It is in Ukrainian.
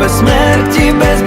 Без смерті, без